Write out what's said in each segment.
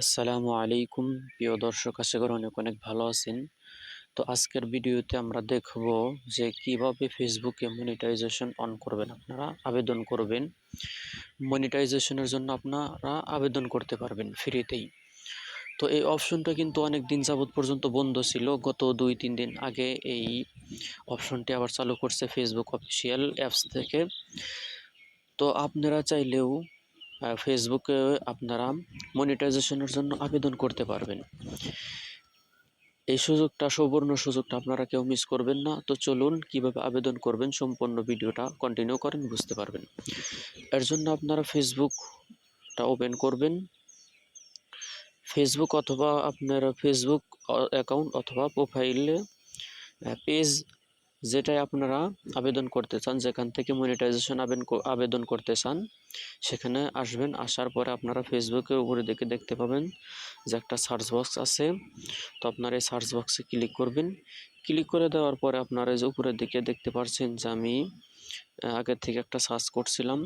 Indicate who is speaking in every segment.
Speaker 1: আসসালামু আলাইকুম। প্রিয় দর্শক, আশা করি অনেক অনেক ভালো আছেন। তো আজকের ভিডিওতে আমরা দেখব যে কীভাবে ফেসবুকে মনিটাইজেশন অন করবেন আপনারা, আবেদন করবেন। মনিটাইজেশনের জন্য আপনারা আবেদন করতে পারবেন ফ্রিতেই তো এই অপশনটা কিন্তু অনেক দিন যাবৎ পর্যন্ত বন্ধ ছিল। গত দুই তিন দিন আগে এই অপশনটি আবার চালু করছে ফেসবুক অফিসিয়াল অ্যাপস থেকে। তো আপনারা চাইলেও ফেসবুকে আপনারা মনিটাইজেশনের জন্য আবেদন করতে পারবেন। এই সুযোগটা, সুবর্ণ সুযোগটা আপনারা কেউ মিস করবেন না। তো চলুন, কীভাবে আবেদন করবেন সম্পূর্ণ ভিডিওটা কন্টিনিউ করেন, বুঝতে পারবেন। এর জন্য আপনারা ফেসবুকটা ওপেন করবেন। ফেসবুক অথবা আপনার ফেসবুক অ্যাকাউন্ট অথবা প্রোফাইলে পেজ যেটাই আপনারা আবেদন করতে চান, যেখান থেকে মনিটাইজেশন আবেদন আবেদন করতে চান, সেখানে আসবেন, আসার পরে আপনারা ফেসবুকের উপরে দিকে দেখতে পাবেন যে একটা সার্চ বক্স আছে। তো আপনারা এই সার্চ বক্সে ক্লিক করবেন। ক্লিক করে দেওয়ার পরে আপনারা যে উপরের দিকে দেখতে পাচ্ছেন যে আমি আগের থেকে একটা সার্চ করছিলাম।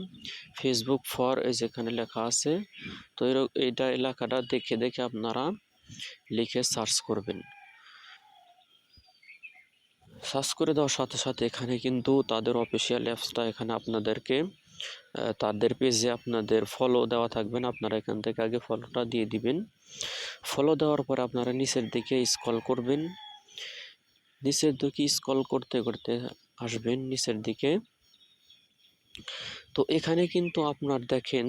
Speaker 1: ফেসবুক ফর এই যেখানে লেখা আছে, তো এইটা এলাকাটা দেখে দেখে আপনারা লিখে সার্চ করবেন। সার্চ করে দেওয়ার সাথে সাথে এখানে কিন্তু তাদের অফিসিয়াল অ্যাপসটা এখানে আপনাদেরকে তাদের পেজে আপনাদের ফলো দেওয়া থাকবেন আপনারা এখান থেকে আগে ফলোটা দিয়ে দিবেন। ফলো দেওয়ার পরে আপনারা নিচের দিকে স্ক্রল করবেন। নিচের দিকে স্ক্রল করতে করতে আসবেন নিচের দিকে। তো এখানে কিন্তু আপনার দেখেন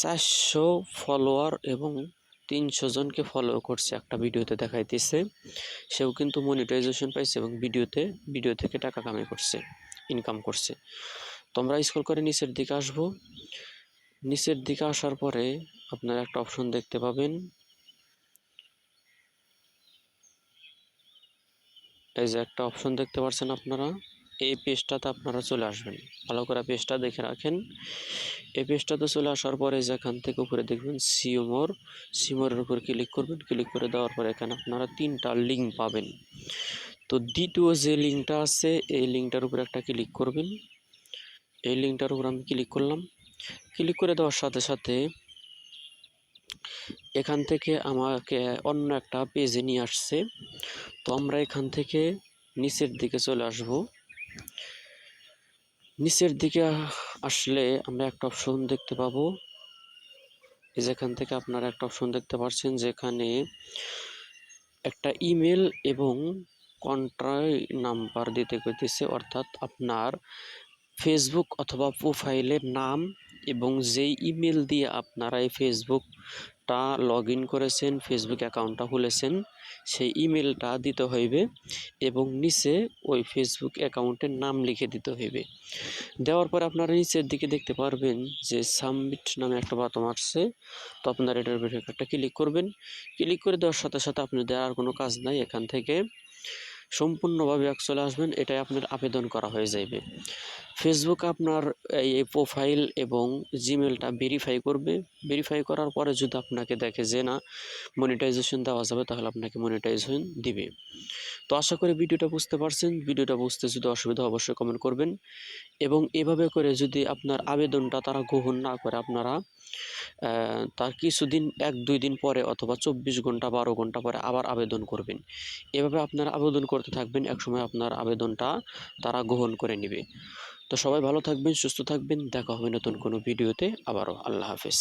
Speaker 1: চারশো ফলোয়ার এবং তিনশো জনকে ফলো করছে একটা ভিডিওতে দেখাইতেছে। সেও কিন্তু মনিটাইজেশন পাইছে এবং ভিডিওতে, ভিডিও থেকে টাকা কামাই করছে ইনকাম করছে। তো আমরা স্ক্রল করে নিচের দিকে আসব। নিচের দিকে আসার পরে আপনারা একটা অপশন দেখতে পাবেন। এই যে একটা অপশন দেখতে পাচ্ছেন আপনারা। এই পেজটাতে আপনারা চলে আসবেন। ভালো করে পেজটা দেখে রাখেন। এই পেজটাতে চলে আসার পরে যেখান থেকে উপরে দেখবেন সিওমোর সিমোরের উপর ক্লিক করবেন। ক্লিক করে দেওয়ার পরে এখানে আপনারা তিনটা লিঙ্ক পাবেন। তো দ্বিতীয় যে লিঙ্কটা আছে, এই লিঙ্কটার উপরে একটা ক্লিক করবেন। এই লিঙ্কটার উপর আমি ক্লিক করলাম। ক্লিক করে দেওয়ার সাথে সাথে এখান থেকে আমাকে অন্য একটা পেজে নিয়ে আসছে। তো আমরা এখান থেকে নিচের দিকে চলে আসব। নিচের দিকে আসলে আমরা একটা অপশন দেখতে পাবো। যেখান থেকে আপনারা একটা অপশন দেখতে পাচ্ছেন যেখানে একটা ইমেল এবং কন্ট্রাক্ট নাম্বার দিতে কইতেছে, অর্থাৎ আপনার ফেসবুক অথবা প্রোফাইলের নাম এবং যেই ইমেল দিয়ে আপনারা এই ফেসবুকটা লগ ইন করেছেন, ফেসবুক অ্যাকাউন্টটা খুলেছেন, সেই ইমেলটা দিতে হইবে এবং নিচে ওই ফেসবুক অ্যাকাউন্টের নাম লিখে দিতে হইবে। দেওয়ার পর আপনারা নিচের দিকে দেখতে পারবেন যে সাবমিট নামে একটা বাতম আসছে, তো আপনারা এটার একটা ক্লিক করবেন। ক্লিক করে দেওয়ার সাথে সাথে আপনাদের আর কোনো কাজ নাই এখান থেকে। সম্পূর্ণভাবে এক চলে আসবেন, এটাই আপনার আবেদন করা হয়ে যাবে ফেসবুক আপনার এই প্রোফাইল এবং জিমেলটা ভেরিফাই করবে। ভেরিফাই করার পরে যদি আপনাকে দেখে যে না মনিটাইজেশন দেওয়া যাবে, তাহলে আপনাকে মনিটাইজেশন দিবে। তো আশা করি ভিডিওটা বুঝতে পারছেন। ভিডিওটা বুঝতে যদি অসুবিধা অবশ্যই কমেন্ট করবেন। এবং এভাবে করে যদি আপনার আবেদনটা তারা গ্রহণ না করে, আপনারা তার কিছুদিন, এক, দুই দিন পরে অথবা চব্বিশ ঘণ্টা, বারো ঘণ্টা পরে আবার আবেদন করবেন। এভাবে আপনারা আবেদন করতে থাকবেন, একসময় আপনার আবেদনটা তারা গ্রহণ করে নেবে। তো সবাই ভালো থাকবেন, সুস্থ থাকবেন, দেখা হবে নতুন কোনো ভিডিওতে। আবারও আল্লাহ হাফেজ।